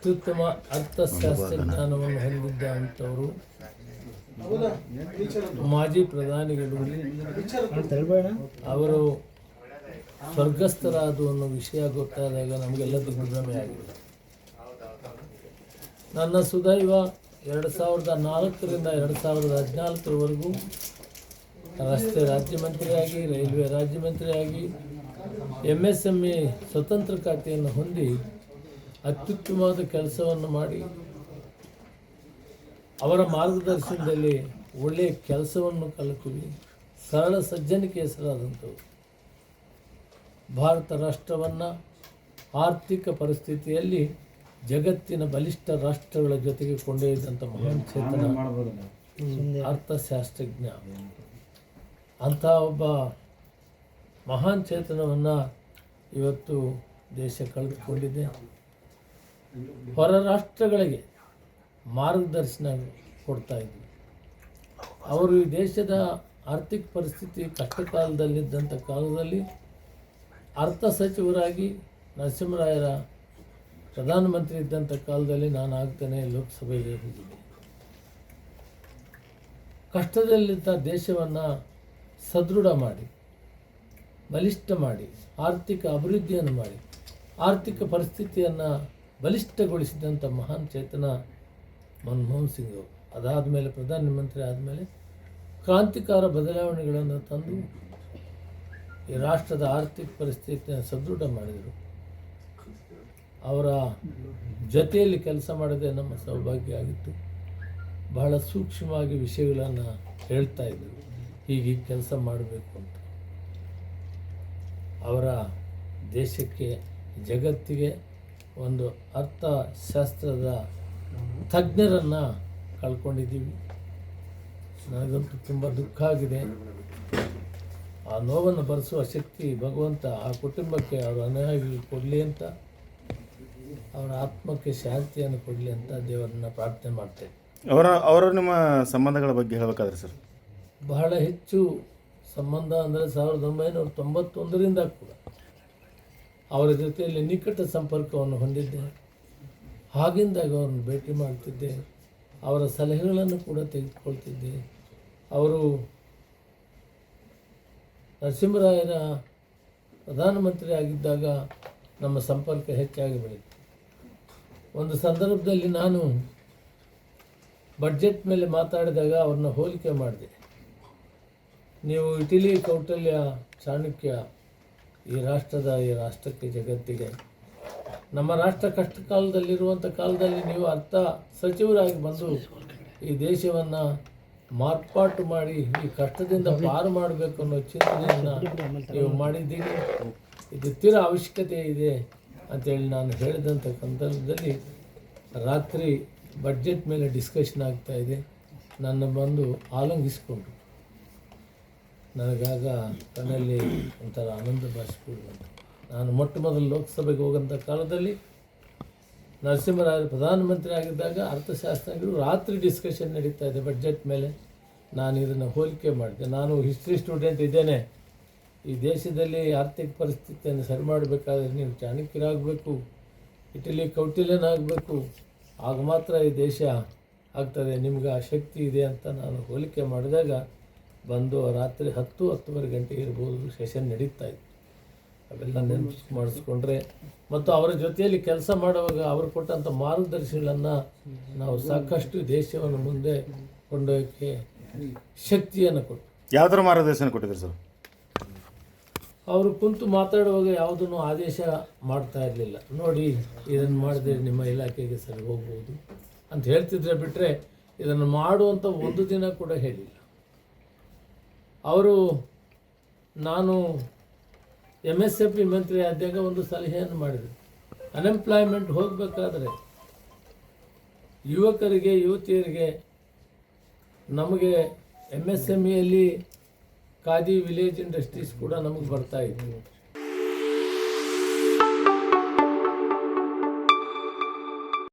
ಅತ್ಯುತ್ತಮ ಅರ್ಥಶಾಸ್ತ್ರ ಜ್ಞಾನವನ್ನು ಹೊಂದಿದ್ದ ಅಂಥವರು ಮಾಜಿ ಪ್ರಧಾನಿಗಳು. ಅವರು ಸ್ವರ್ಗಸ್ಥರಾದು ಅನ್ನೋ ವಿಷಯ ಗೊತ್ತಾದಾಗ ನಮಗೆಲ್ಲ ದಿಗ್ಭ್ರಮೆ ಆಗಿದೆ. ನನ್ನ ಸುದೈವ ಎರಡು ಸಾವಿರದ ನಾಲ್ಕರಿಂದ ಎರಡು ಸಾವಿರದ ಹದಿನಾಲ್ಕರವರೆಗೂ ರಸ್ತೆ ರಾಜ್ಯ ಮಂತ್ರಿಯಾಗಿ, ರೈಲ್ವೆ ರಾಜ್ಯ ಮಂತ್ರಿಯಾಗಿ ಎಂ ಎಸ್ ಎಂ ಎ ಸ್ವತಂತ್ರ ಖಾತೆಯನ್ನು ಹೊಂದಿ ಅತ್ಯುತ್ತಮವಾದ ಕೆಲಸವನ್ನು ಮಾಡಿ ಅವರ ಮಾರ್ಗದರ್ಶನದಲ್ಲಿ ಒಳ್ಳೆಯ ಕೆಲಸವನ್ನು ಕಲಕುವಿ. ಸರಳ ಸಜ್ಜನಿಕೆ ಹೆಸರಾದಂಥವು ಭಾರತ ರಾಷ್ಟ್ರವನ್ನು ಆರ್ಥಿಕ ಪರಿಸ್ಥಿತಿಯಲ್ಲಿ ಜಗತ್ತಿನ ಬಲಿಷ್ಠ ರಾಷ್ಟ್ರಗಳ ಜೊತೆಗೆ ಕೊಂಡೊಯ್ದಂಥ ಮಹಾನ್ ಚೇತನ. ಅರ್ಥಶಾಸ್ತ್ರಜ್ಞ. ಅಂಥ ಒಬ್ಬ ಮಹಾನ್ ಚೇತನವನ್ನು ಇವತ್ತು ದೇಶ ಕಳೆದುಕೊಂಡಿದೆ. ಹೊರ ರಾಷ್ಟ್ರಗಳಿಗೆ ಮಾರ್ಗದರ್ಶನ ಕೊಡ್ತಾ ಇದ್ವಿ. ಅವರು ಈ ದೇಶದ ಆರ್ಥಿಕ ಪರಿಸ್ಥಿತಿ ಕಷ್ಟಕಾಲದಲ್ಲಿದ್ದಂಥ ಕಾಲದಲ್ಲಿ ಅರ್ಥ ಸಚಿವರಾಗಿ ನರಸಿಂಹರಾಯರ ಪ್ರಧಾನಮಂತ್ರಿ ಇದ್ದಂಥ ಕಾಲದಲ್ಲಿ ನಾನು ಆಗ್ತೇನೆ ಲೋಕಸಭೆಗೆ ಹೋಗಿದ್ದೆ. ಕಷ್ಟದಲ್ಲಿದ್ದ ದೇಶವನ್ನು ಸದೃಢ ಮಾಡಿ, ಬಲಿಷ್ಠ ಮಾಡಿ, ಆರ್ಥಿಕ ಅಭಿವೃದ್ಧಿಯನ್ನು ಮಾಡಿ, ಆರ್ಥಿಕ ಪರಿಸ್ಥಿತಿಯನ್ನು ಬಲಿಷ್ಠಗೊಳಿಸಿದಂಥ ಮಹಾನ್ ಚೇತನ ಮನಮೋಹನ್ ಸಿಂಗ್ ಅವರು. ಅದಾದ ಮೇಲೆ ಪ್ರಧಾನಮಂತ್ರಿ ಆದಮೇಲೆ ಕ್ರಾಂತಿಕಾರ ಬದಲಾವಣೆಗಳನ್ನು ತಂದು ಈ ರಾಷ್ಟ್ರದ ಆರ್ಥಿಕ ಪರಿಸ್ಥಿತಿಯನ್ನು ಸದೃಢ ಮಾಡಿದರು. ಅವರ ಜೊತೆಯಲ್ಲಿ ಕೆಲಸ ಮಾಡೋದೇ ನಮ್ಮ ಸೌಭಾಗ್ಯ ಆಗಿತ್ತು. ಬಹಳ ಸೂಕ್ಷ್ಮವಾಗಿ ವಿಷಯಗಳನ್ನು ಹೇಳ್ತಾ ಇದ್ದರು ಹೀಗೆ ಕೆಲಸ ಮಾಡಬೇಕು ಅಂತ. ಅವರ ದೇಶಕ್ಕೆ, ಜಗತ್ತಿಗೆ ಒಂದು ಅರ್ಥಶಾಸ್ತ್ರದ ತಜ್ಞರನ್ನು ಕಳ್ಕೊಂಡಿದ್ದೀವಿ. ನನಗಂತೂ ತುಂಬ ದುಃಖ ಆಗಿದೆ. ಆ ನೋವನ್ನು ಭರಿಸುವ ಶಕ್ತಿ ಭಗವಂತ ಆ ಕುಟುಂಬಕ್ಕೆ ಅವರ ಅನುಯಾಯಿ ಕೊಡಲಿ ಅಂತ ಅವರ ಆತ್ಮಕ್ಕೆ ಶಾಂತಿಯನ್ನು ಕೊಡಲಿ ಅಂತ ದೇವರನ್ನ ಪ್ರಾರ್ಥನೆ ಮಾಡ್ತೇವೆ. ಅವರ ಅವರ ನಿಮ್ಮ ಸಂಬಂಧಗಳ ಬಗ್ಗೆ ಹೇಳಬೇಕಾದ್ರೆ ಸರ್? ಬಹಳ ಹೆಚ್ಚು ಸಂಬಂಧ ಅಂದರೆ ಸಾವಿರದ ಒಂಬೈನೂರ ತೊಂಬತ್ತೊಂದರಿಂದ ಕೂಡ. ಅವರ ಜೊತೆಯಲ್ಲಿ ನಿಕಟ ಸಂಪರ್ಕವನ್ನು ಹೊಂದಿದ್ದೆ. ಹಾಗಿಂದಾಗ ಅವರನ್ನು ಭೇಟಿ ಮಾಡ್ತಿದ್ದೆ. ಅವರ ಸಲಹೆಗಳನ್ನು ಕೂಡ ತೆಗೆದುಕೊಳ್ತಿದ್ದೆ. ಅವರು ನರಸಿಂಹರಾಯರ ಪ್ರಧಾನಮಂತ್ರಿ ಆಗಿದ್ದಾಗ ನಮ್ಮ ಸಂಪರ್ಕ ಹೆಚ್ಚಾಗಿ ಬೆಳೀತು. ಒಂದು ಸಂದರ್ಭದಲ್ಲಿ ನಾನು ಬಡ್ಜೆಟ್ ಮೇಲೆ ಮಾತಾಡಿದಾಗ ಅವ್ರನ್ನ ಹೋಲಿಕೆ ಮಾಡಿದೆ. ನೀವು ಇಟಲಿ ಕೌಟಲ್ಯ ಚಾಣಕ್ಯ ಈ ರಾಷ್ಟ್ರದ, ಈ ರಾಷ್ಟ್ರಕ್ಕೆ ಜಗತ್ತಿಗೆ. ನಮ್ಮ ರಾಷ್ಟ್ರ ಕಷ್ಟ ಕಾಲದಲ್ಲಿರುವಂಥ ಕಾಲದಲ್ಲಿ ನೀವು ಅರ್ಥ ಸಚಿವರಾಗಿ ಬಂದು ಈ ದೇಶವನ್ನು ಮಾರ್ಪಾಟು ಮಾಡಿ, ಈ ಕಷ್ಟದಿಂದ ಪಾರು ಮಾಡಬೇಕು ಅನ್ನೋ ಚಿಂತನೆಯನ್ನು ನೀವು ಮಾಡಿದ್ದೀರಿ. ಇದು ತೀರ ಅವಶ್ಯಕತೆ ಇದೆ ಅಂತೇಳಿ ನಾನು ಹೇಳಿದಂಥ ಸಂದರ್ಭದಲ್ಲಿ ರಾತ್ರಿ ಬಡ್ಜೆಟ್ ಮೇಲೆ ಡಿಸ್ಕಷನ್ ಆಗ್ತಾ ಇದೆ. ನನ್ನ ಬಂದು ಆಲಂಗಿಸಿಕೊಂಡ್ರು. ನನಗಾಗ ನನ್ನಲ್ಲಿ ಒಂಥರ ಆನಂದ ಬಂತು ನಾನು ಮೊಟ್ಟ ಮೊದಲು ಲೋಕಸಭೆಗೆ ಹೋಗಂಥ ಕಾಲದಲ್ಲಿ ನರಸಿಂಹರಾಜ ಪ್ರಧಾನಮಂತ್ರಿ ಆಗಿದ್ದಾಗ ಅರ್ಥಶಾಸ್ತ್ರಜ್ಞರು ರಾತ್ರಿ ಡಿಸ್ಕಷನ್ ನಡೀತಾ ಇದೆ ಬಜೆಟ್ ಮೇಲೆ. ನಾನು ಇದನ್ನು ಹೋಲಿಕೆ ಮಾಡಿದೆ. ನಾನು ಹಿಸ್ಟ್ರಿ ಸ್ಟೂಡೆಂಟ್ ಇದ್ದೇನೆ. ಈ ದೇಶದಲ್ಲಿ ಆರ್ಥಿಕ ಪರಿಸ್ಥಿತಿಯನ್ನು ಸರಿ ಮಾಡಬೇಕಾದ್ರೆ ನೀವು ಚಾಣಕ್ಯರಾಗಬೇಕು, ಇಟಲಿ ಕೌಟಿಲ್ಯನಾಗಬೇಕು, ಆಗ ಮಾತ್ರ ಈ ದೇಶ ಆಗ್ತದೆ, ನಿಮ್ಗೆ ಆ ಶಕ್ತಿ ಇದೆ ಅಂತ ನಾನು ಹೋಲಿಕೆ ಮಾಡಿದಾಗ ಬಂದು ರಾತ್ರಿ ಹತ್ತು ಹತ್ತುವರೆ ಗಂಟೆಗೆ ಇರ್ಬೋದು ಸೆಷನ್ ನಡೀತಾ ಇತ್ತು. ಅವೆಲ್ಲ ನೆನಪು ಮಾಡಿಸ್ಕೊಂಡ್ರೆ ಮತ್ತು ಅವರ ಜೊತೆಯಲ್ಲಿ ಕೆಲಸ ಮಾಡುವಾಗ ಅವರು ಕೊಟ್ಟಂಥ ಮಾರ್ಗದರ್ಶಿಗಳನ್ನು ನಾವು ಸಾಕಷ್ಟು ದೇಶವನ್ನು ಮುಂದೆ ಕೊಂಡೊಯ್ಯೋಕ್ಕೆ ಶಕ್ತಿಯನ್ನು ಕೊಟ್ಟು. ಯಾವ್ದಾರ ಮಾರ್ಗದರ್ಶನ ಕೊಟ್ಟಿದ್ರು ಸರ್? ಅವರು ಕುಂತು ಮಾತಾಡುವಾಗ ಯಾವುದನ್ನು ಆದೇಶ ಮಾಡ್ತಾ ಇರಲಿಲ್ಲ. ನೋಡಿ ಇದನ್ನು ಮಾಡಿದ್ರೆ ನಿಮ್ಮ ಇಲಾಖೆಗೆ ಸರಿ ಹೋಗ್ಬೋದು ಅಂತ ಹೇಳ್ತಿದ್ರೆ ಬಿಟ್ಟರೆ ಇದನ್ನು ಮಾಡುವಂಥ ಒಂದು ದಿನ ಕೂಡ ಹೇಳಿಲ್ಲ. ಅವರು ನಾನು ಎಂ ಎಸ್ ಎಫ್ ಪಿ ಮಂತ್ರಿ ಆದಾಗ ಒಂದು ಸಲಹೆಯನ್ನು ಮಾಡಿದೆ ಅನ್ಎಂಪ್ಲಾಯ್ಮೆಂಟ್ ಹೋಗಬೇಕಾದ್ರೆ ಯುವಕರಿಗೆ, ಯುವತಿಯರಿಗೆ ನಮಗೆ ಎಂ ಎಸ್ ಎಂ ಇಯಲ್ಲಿ ಖಾದಿ ವಿಲೇಜ್ ಇಂಡಸ್ಟ್ರೀಸ್ ಕೂಡ ನಮಗೆ ಬರ್ತಾ ಇತ್ತು.